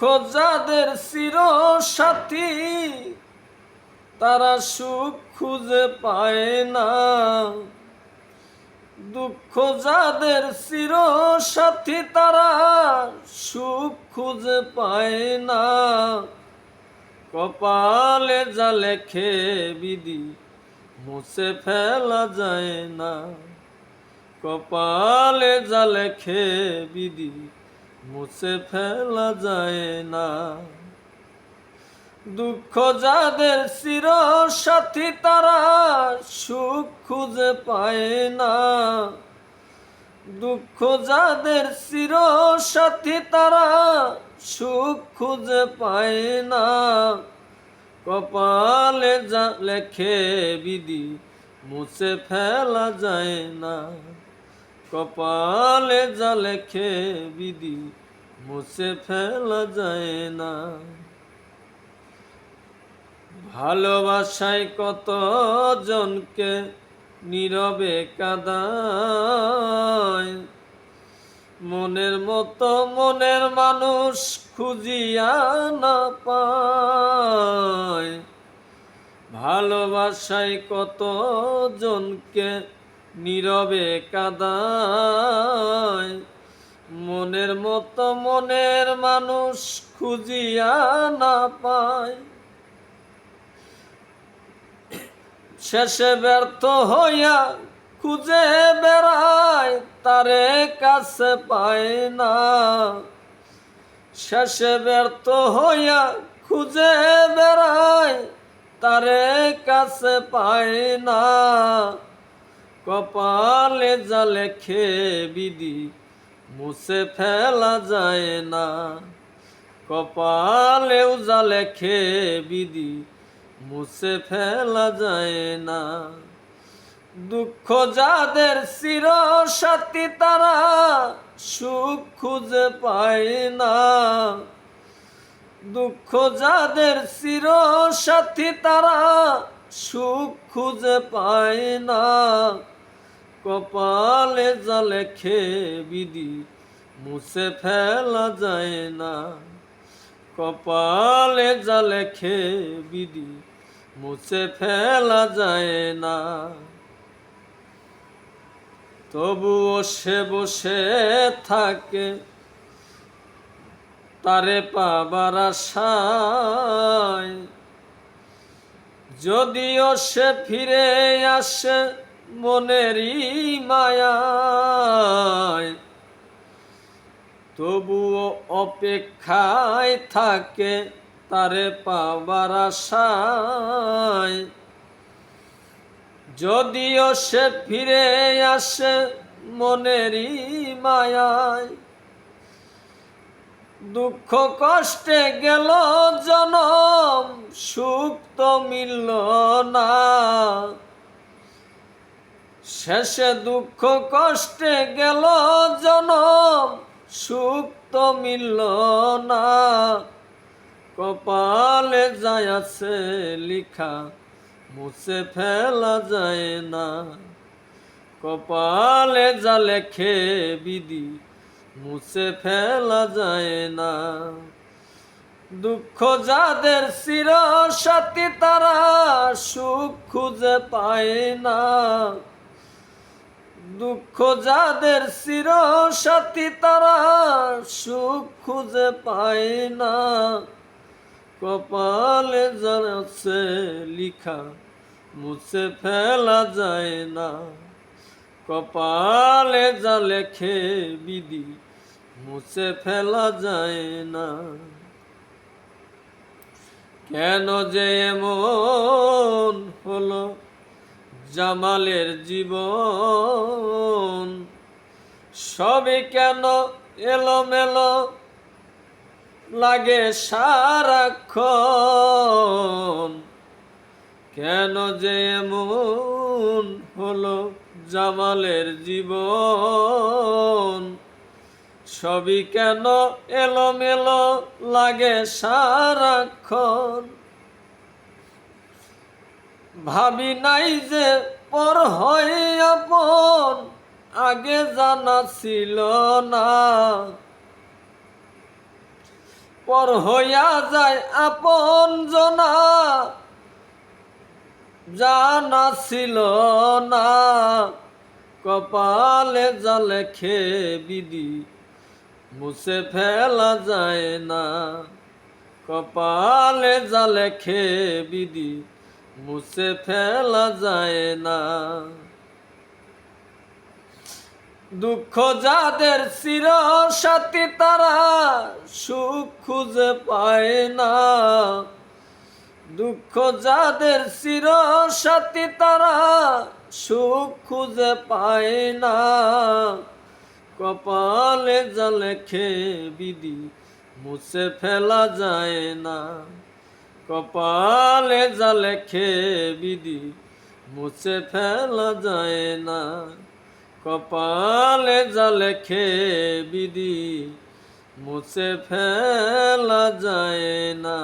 যাদের চির সাথী তারা সুখ খুঁজে পায় না। দুঃখ যাদের চির সাথী তারা সুখ খুঁজে পায় না। কপালে যা লেখে বিধি, মুছে ফেলা যায় না। কপালে যা লেখে বিধি মুছে ফেলা যায় না। দুঃখ যাদের চির সাথী, তারা সুখ খুঁজে পায় না। দুঃখ যাদের চির সাথী, তারা সুখ খুঁজে পায় না। কপালে যা লেখে বিধি, মুছে ফেলা যায় না। কপালে যা লেখে বিধি মুছে ফেলা যায় না। ভালোবাসায় কত জনকে নীরবে কাদায়? মনের মতো মনের মানুষ খুঁজিয়া না পায়। ভালোবাসায় কত জনকে নীরবে কাদায় মনের মতো মনের মানুষ খুঁজিয়া না পায়। শেষে ব্যর্থ হইয়া খুঁজে বেড়ায়, তারে কাছে পায় না। শেষে ব্যর্থ হইয়া খুঁজে বেড়ায়, তারে কাছে পায় না। কপালে যা লেখে বিধি মুছে ফেলা যায় না। কপালেও যা লেখে বিধি মুছে ফেলা যায় না। দুঃখ যাদের চির সাথী তারা সুখ খুঁজে পায় না। দুঃখ যাদের চির সাথী তারা সুখ খুঁজে পায় না। কপালে যা লেখে বিধি মুছে ফেলা যায় না। কপালে যা লেখে বিধি মুছে ফেলা যায় না। তবুও সে বসে থাকে, তারে পাবার আশায়। যদিও সে ফিরে আসে মনেরই মায়ায়। তবুও অপেক্ষায় থাকে তারে পাবার আশায়। যদিও সে ফিরে আসে মনেরই মায়ায়, দুঃখ কষ্টে গেল জনম, সুখ তো মিলল না। শেষে দুঃখ কষ্টে গেল জনম, সুখ তো মিলল না। কপালে যায় আছে লিখা, মুছে ফেলা যায় না। কপালে যা লেখে বিধি, মুছে ফেলা যায় না। দুঃখ যাদের চির সাথী তারা সুখ খুঁজে পায় না। দুঃখ যাদের চির সাথী তারা সুখ খুঁজে পায় না। কপালে জানাচ্ছে লিখা, মুছে ফেলা যায় না। কপালে যা লেখে বিধি, মুছে ফেলা যায় না। কেন যে এমন হলো? জামালের জীবন। সবই কেন এলোমেলো? লাগে সারাক্ষণ। কেন যে এমন হলো জামালের জীবন? সবই কেন এলোমেলো? লাগে সারাক্ষণ। ভাবি নাই যে পর হয় আপন, আগে জানা ছিল না। পর হইয়া যায় আপন জনা, জানা ছিল না। কপালে জালে খে বিধি মুছে ফেলা যায় না। কপালে জালে খে বিধি মুছে ফেলা যায় না। দুঃখ যাদের চির সাথী তারা সুখ খুঁজে পায় না। দুঃখ যাদের চির সাথী তারা সুখ খুঁজে পায় না। কপালে জালে খে বিধি মুছে ফেলা যায় না। কপালে জালে খে বিধি মুছে ফেলা যায় না। কপালে জালে খে বিধি মুছে ফেলা যায় না।